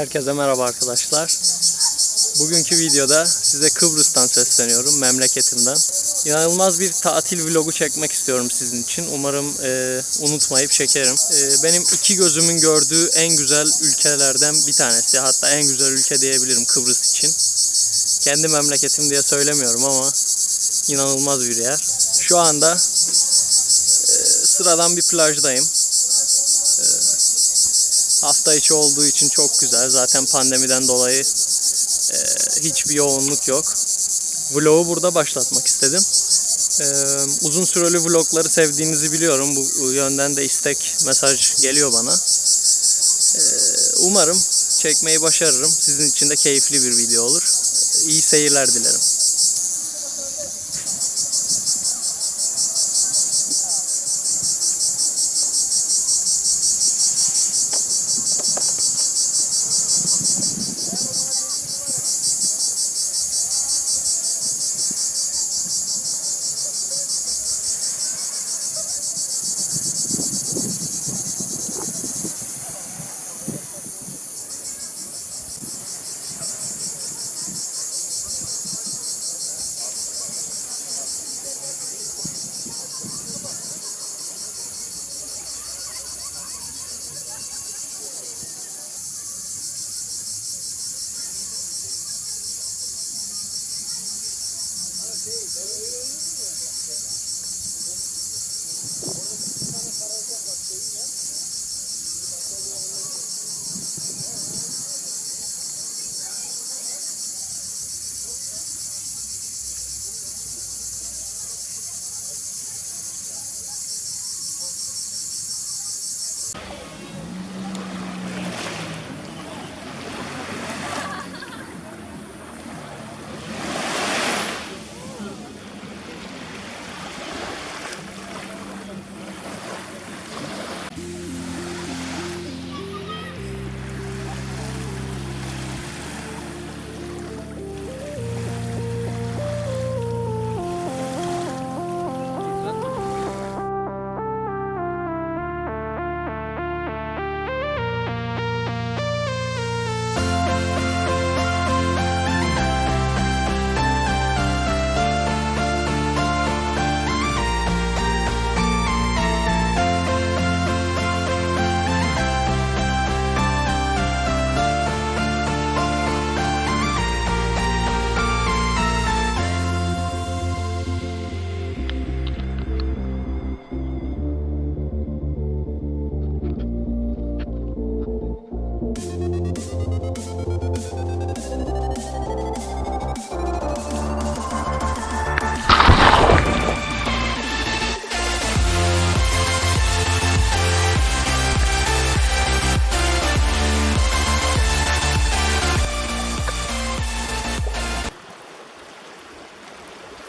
Herkese merhaba arkadaşlar. Bugünkü videoda size Kıbrıs'tan sesleniyorum, memleketimden. İnanılmaz bir tatil vlogu çekmek istiyorum sizin için. Umarım e, unutmayıp çekerim. E, benim iki gözümün gördüğü en güzel ülkelerden bir tanesi. Hatta en güzel ülke diyebilirim Kıbrıs için. Kendi memleketim diye söylemiyorum ama inanılmaz bir yer. Şu anda e, sıradan bir plajdayım. Hafta içi olduğu için çok güzel. Zaten pandemiden dolayı e, hiçbir yoğunluk yok. Vlogu burada başlatmak istedim. E, uzun süreli vlogları sevdiğinizi biliyorum. Bu yönden de istek, mesaj geliyor bana. E, umarım çekmeyi başarırım. Sizin için de keyifli bir video olur. İyi seyirler dilerim.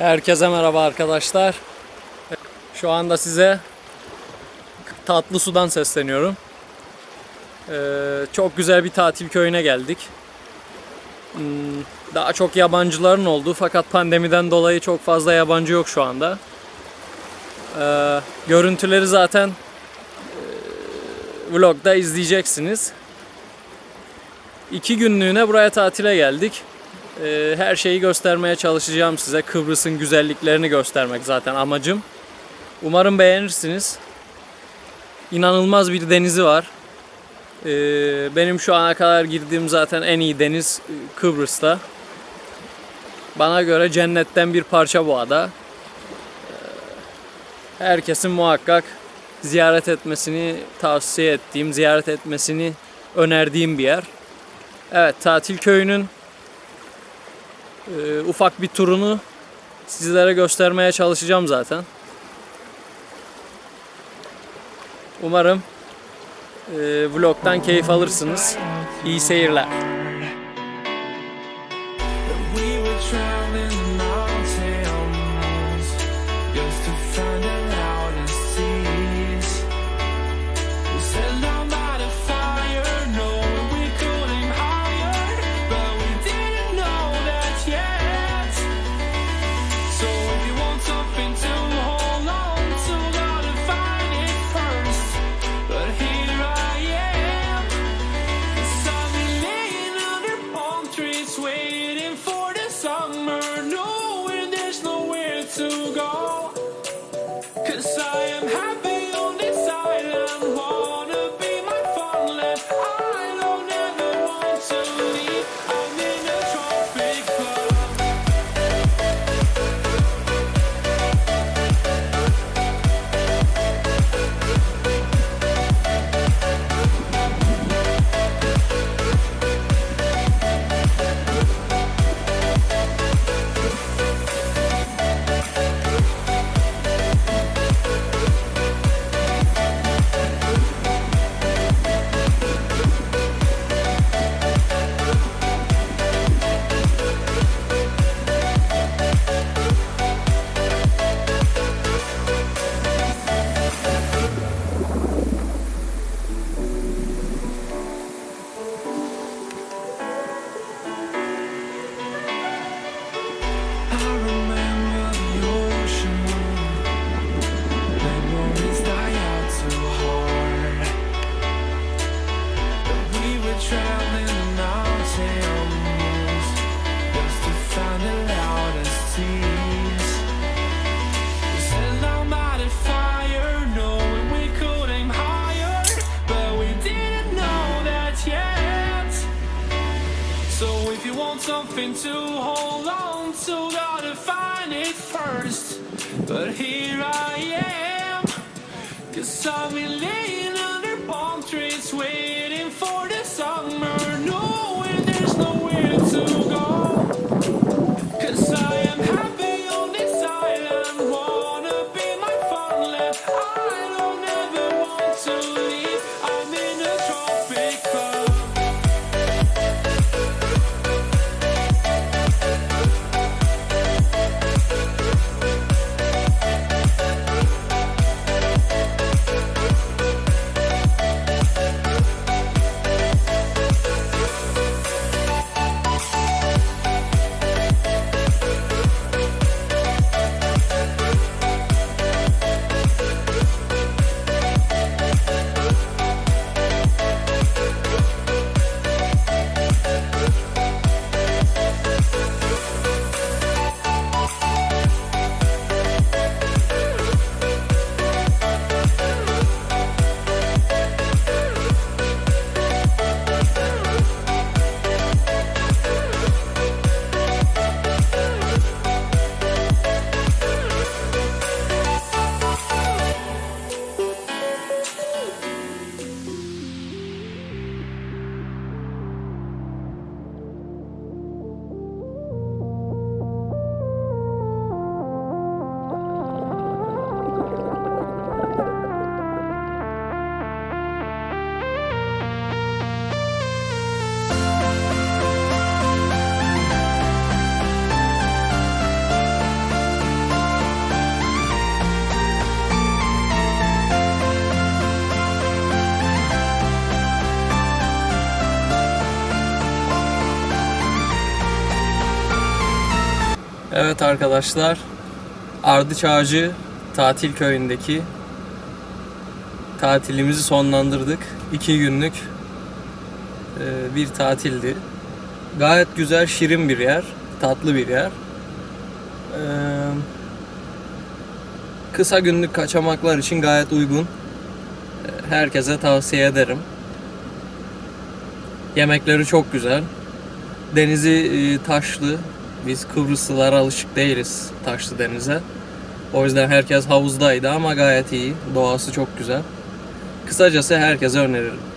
Herkese merhaba arkadaşlar. Şu anda size tatlı sudan sesleniyorum. Ee, çok güzel bir tatil köyüne geldik. Hmm, Daha çok yabancıların olduğu fakat pandemiden dolayı çok fazla yabancı yok şu anda. Ee, görüntüleri zaten e, vlogda izleyeceksiniz. İki günlüğüne buraya tatile geldik. Ee, her şeyi göstermeye çalışacağım size. Kıbrıs'ın güzelliklerini göstermek zaten amacım. Umarım beğenirsiniz. İnanılmaz bir denizi var. Ee, benim şu ana kadar girdiğim zaten en iyi deniz e, Kıbrıs'ta. Bana göre cennetten bir parça bu ada. Ee, Herkesin muhakkak ziyaret etmesini tavsiye ettiğim, ziyaret etmesini önerdiğim bir yer. Evet, tatil köyünün e, ufak bir turunu sizlere göstermeye çalışacağım zaten. Umarım e, vlogdan keyif alırsınız. İyi seyirler. To hold on to, gotta find it first. But here I Evet arkadaşlar, Ardıç Ağacı tatil köyündeki tatilimizi sonlandırdık. İki günlük e, bir tatildi. Gayet güzel, şirin bir yer, tatlı bir yer. E, Kısa günlük kaçamaklar için gayet uygun. E, Herkese tavsiye ederim. Yemekleri çok güzel. Denizi taşlı. Biz Kıbrıslılara alışık değiliz taşlı denize. O yüzden herkes havuzdaydı ama gayet iyi. Doğası çok güzel. Kısacası herkese öneririm.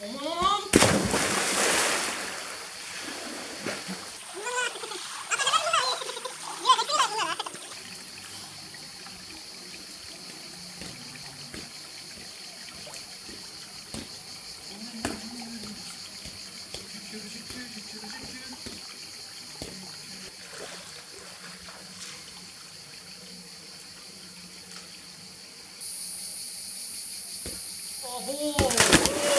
Aman. Oh,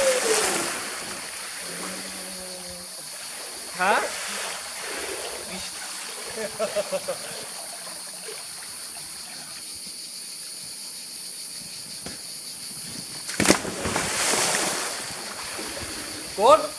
Ha? Kod?